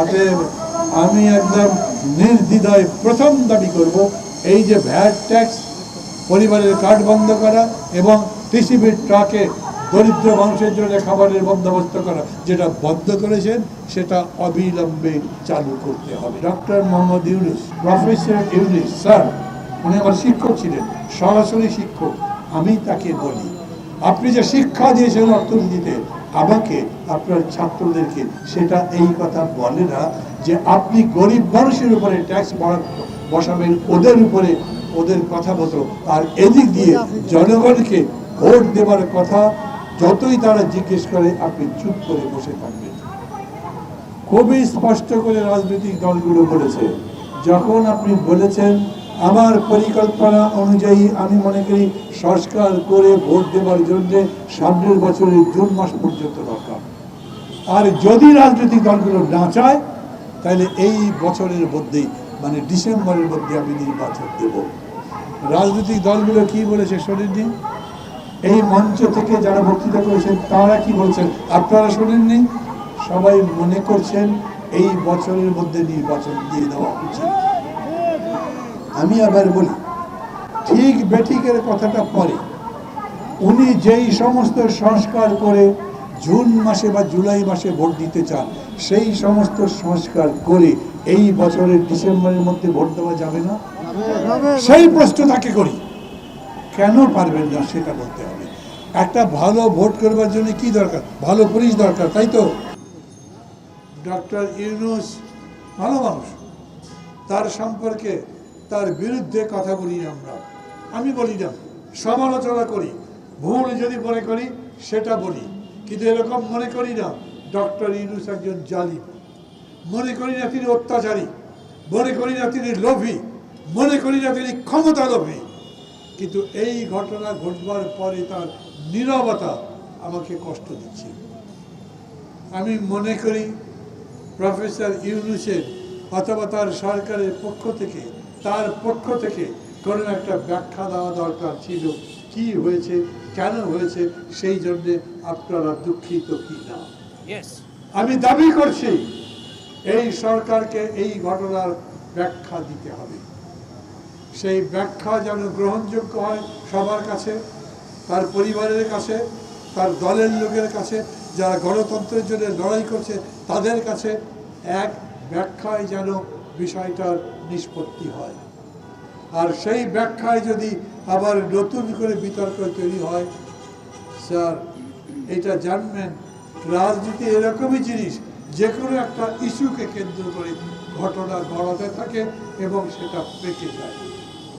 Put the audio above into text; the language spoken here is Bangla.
অতএব আমি একদম নির্দ্বিধায় প্রথম দাবি করব, এই যে ভ্যাট ট্যাক্স, পরিবারের কার্ড বন্ধ করা এবং টিসিবির ট্রাকে দরিদ্র মানুষের জন্য খাবারের বন্দোবস্ত করা, যেটা বন্ধ করেছেন, সেটা অবিলম্বে চালু করতে হবে। Doctor Mohammad Yunus, professor Yunus, sir, উনি আমার শিক্ষক ছিলেন, সরাসরি শিক্ষক, আমি তাকে বলি, আপনি যে শিক্ষা দিয়েছেন অর্থনীতিতে আমাকে, আপনার ছাত্রদেরকে, সেটা এই কথা বলে না যে আপনি গরিব মানুষের উপরে ট্যাক্স বসাবেন, ওদের উপরে ওদের কথা মতো। আর এদিক দিয়ে জনগণকে ভোট দেওয়ার কথা, যতই তারা জিজ্ঞেস করে, আপনি চুপ করে বসে থাকবেন। খুবই স্পষ্ট করে রাজনৈতিক দলগুলো বলেছে, যখন আপনি বলেছেন আমার পরিকল্পনা অনুযায়ী আমি মনে করি সংস্কার করে ভোট দেওয়ার জন্য সামনের বছরের জুন মাস পর্যন্ত দরকার। আর যদি রাজনৈতিক দলগুলো না চায়, তাহলে এই বছরের মধ্যেই মানে ডিসেম্বরের মধ্যে আমি নির্বাচন দেব। রাজনৈতিক দলগুলো কি বলেছে শোনেননি? এই মঞ্চ থেকে যারা বক্তৃতা করেছেন, তারা কি বলছেন? আপনারা শোনেননি? সবাই মনে করছেন এই বছরের মধ্যে নির্বাচন দিয়ে দেওয়া উচিত আমি আবার বলি, ঠিক বেঠিকের কথাটা পরে। উনি যেই সমস্ত সংস্কার করে জুন মাসে বা জুলাই মাসে ভোট দিতে চান, সেই সমস্ত সংস্কার করে এই বছরের ডিসেম্বরের মধ্যে ভোট দেওয়া যাবে না? সেই প্রশ্ন তাকে করি। কেন পারবেন না সেটা বলতে হবে। একটা ভালো ভোট করবার জন্য কি দরকার? ভালো পুলিশ দরকার, তাই তো? ডক্টর ইউনুস ভালো মানুষ। তার সম্পর্কে তার বিরুদ্ধে কথা বলি আমরা। আমি বলি না, সমালোচনা করি। ভুল যদি মনে করি, সেটা বলি। কিন্তু এরকম মনে করি না, ডক্টর ইউনুস একজন জালিম। মনে করি না তিনি অত্যাচারী। মনে করি না তিনি লোভী। মনে করি না তিনি ক্ষমতা লোভী কিন্তু এই ঘটনা ঘটবার পরে তার নীরবতা আমাকে কষ্ট দিচ্ছে। আমি মনে করি, প্রফেসর ইউনুসের অথবা তার সরকারের পক্ষ থেকে তার পক্ষ থেকে কোনো একটা ব্যাখ্যা দেওয়া দরকার ছিল। কি হয়েছে? কেন হয়েছে? সেই জন্যে আপনারা দুঃখিত কি না? আমি দাবি করছি এই সরকারকে এই ঘটনার ব্যাখ্যা দিতে হবে। সেই ব্যাখ্যা যেন গ্রহণযোগ্য হয় সবার কাছে তার পরিবারের কাছে তার দলের লোকের কাছে যারা গণতন্ত্রের জন্য লড়াই করছে তাদের কাছে এক ব্যাখ্যায় যেন বিষয়টার নিষ্পত্তি হয়। আর সেই ব্যাখ্যায় যদি আবার নতুন করে বিতর্ক তৈরি হয়, স্যার, এটা জানবেন, রাজনীতি এরকমই জিনিস যে কোনো একটা ইস্যুকে কেন্দ্র করে ঘটনা গড়াতে থাকে এবং সেটা পেকে যায়।